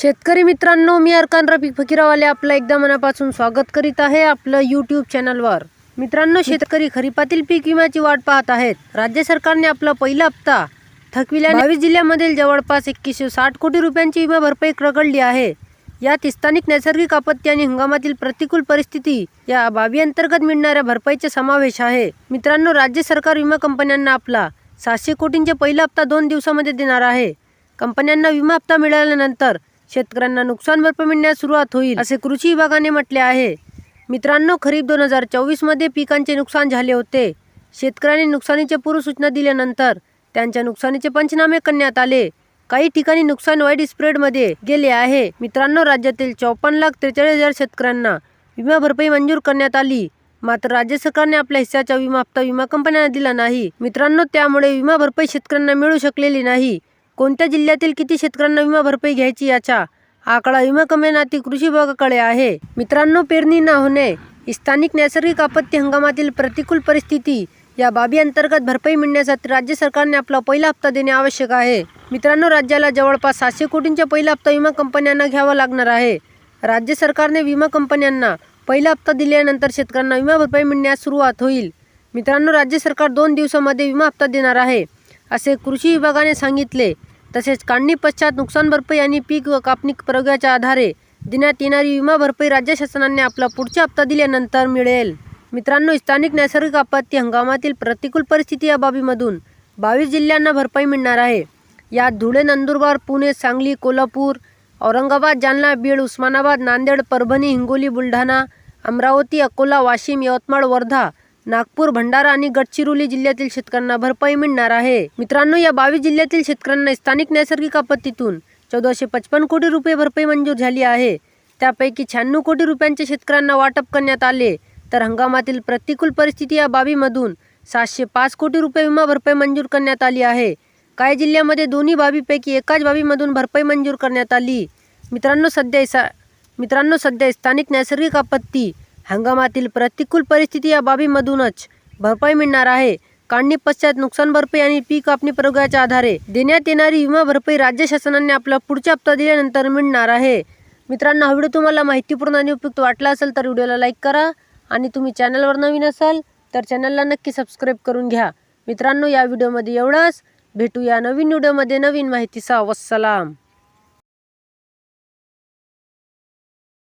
शेतकरी मित्रांनो मी अरकान रफिक फकीरावाले आपलं एकदा मनापासून स्वागत करीत आहे आपलं यूट्यूब चॅनलवर मित्रांनो शेतकरी खरीपातील पीक विम्याची वाट पाहत आहेत. राज्य सरकारने आपला पहिला हप्ता थकविल्या बावीस जिल्ह्यामधील जवळपास एकशे साठ कोटी रुपयांची विमा भरपाई रगडली आहे. यात स्थानिक नैसर्गिक आपत्ती आणि हंगामातील प्रतिकूल परिस्थिती या बाबी अंतर्गत मिळणाऱ्या भरपाईचा समावेश आहे. मित्रांनो राज्य सरकार विमा कंपन्यांना आपला सातशे कोटींचे पहिला हप्ता दोन दिवसामध्ये देणार आहे. कंपन्यांना विमा हप्ता मिळाल्यानंतर शेतकऱ्यांना नुकसान भरपाई मिळण्यास सुरुवात होईल असे कृषी विभागाने म्हटले आहे. मित्रांनो खरीप दोन हजार चोवीसमध्ये पिकांचे नुकसान झाले होते. शेतकऱ्यांनी नुकसानीचे पूर्वसूचना दिल्यानंतर त्यांच्या नुकसानीचे पंचनामे करण्यात आले. काही ठिकाणी नुकसान वाईट स्प्रेडमध्ये गेले आहे. मित्रांनो राज्यातील चौपन्न लाख त्रेचाळीस हजार शेतकऱ्यांना विमा भरपाई मंजूर करण्यात आली. मात्र राज्य सरकारने आपल्या हिस्साचा विमा हप्ता विमा कंपन्यांना दिला नाही. मित्रांनो त्यामुळे विमा भरपाई शेतकऱ्यांना मिळू शकलेली नाही. कोणत्या जिल्ह्यातील किती शेतकऱ्यांना विमा भरपाई घ्यायची याचा आकडा विमा कंपन्यांतील कृषी विभागाकडे आहे. मित्रांनो पेरणी न होणे स्थानिक नैसर्गिक आपत्ती हंगामातील प्रतिकूल परिस्थिती या बाबी अंतर्गत भरपाई मिळण्यासाठी राज्य सरकारने आपला पहिला हप्ता देणे आवश्यक आहे. मित्रांनो राज्याला जवळपास सातशे कोटींचा पहिला हप्ता विमा कंपन्यांना घ्यावा लागणार आहे. राज्य सरकारने विमा कंपन्यांना पहिला हप्ता दिल्यानंतर शेतकऱ्यांना विमा भरपाई मिळण्यास सुरुवात होईल. मित्रांनो राज्य सरकार दोन दिवसामध्ये विमा हप्ता देणार आहे असे कृषी विभागाने सांगितले. तसेच काढणी पश्चात नुकसान भरपाई आणि पीक व कापणी प्रयोगाच्या आधारे देण्यात येणारी विमा भरपाई राज्य शासनाने आपला पुढचा हप्ता दिल्यानंतर मिळेल. मित्रांनो स्थानिक नैसर्गिक आपत्ती हंगामातील प्रतिकूल परिस्थिती या बाबीमधून बावीस जिल्ह्यांना भरपाई मिळणार आहे. यात धुळे नंदुरबार पुणे सांगली कोल्हापूर औरंगाबाद जालना बीड उस्मानाबाद नांदेड परभणी हिंगोली बुलढाणा अमरावती अकोला वाशिम यवतमाळ वर्धा नागपूर भंडारा आणि गडचिरोली जिल्ह्यातील शेतकऱ्यांना भरपाई मिळणार आहे. मित्रांनो या बावीस जिल्ह्यातील शेतकऱ्यांना स्थानिक नैसर्गिक आपत्तीतून चौदाशे पचपन कोटी रुपये भरपाई मंजूर झाली आहे. त्यापैकी शहाण्णव कोटी रुपयांचे शेतकऱ्यांना वाटप करण्यात आले. तर हंगामातील प्रतिकूल परिस्थिती या बाबीमधून सातशे पाच कोटी रुपये विमा भरपाई मंजूर करण्यात आली आहे. काही जिल्ह्यामध्ये दोन्ही बाबीपैकी एकाच बाबीमधून भरपाई मंजूर करण्यात आली. मित्रांनो सध्या सा मित्रांनो सध्या स्थानिक नैसर्गिक आपत्ती हंगामातील प्रतिकूल परिस्थिती या बाबीमधूनच भरपाई मिळणार आहे. काढणी पश्चात नुकसान भरपाई आणि पीक कापणी प्रयोगाच्या आधारे देण्यात येणारी विमा भरपाई राज्य शासनाने आपला पुढच्या हप्ता दिल्यानंतर मिळणार आहे. मित्रांनो हा व्हिडिओ तुम्हाला माहितीपूर्ण आणि उपयुक्त वाटला असेल तर व्हिडिओला लाईक करा आणि तुम्ही चॅनलवर नवीन असाल तर चॅनलला नक्की सबस्क्राईब करून घ्या. मित्रांनो या व्हिडिओमध्ये एवढंच. भेटूया नवीन व्हिडिओमध्ये नवीन माहितीचा वसलाम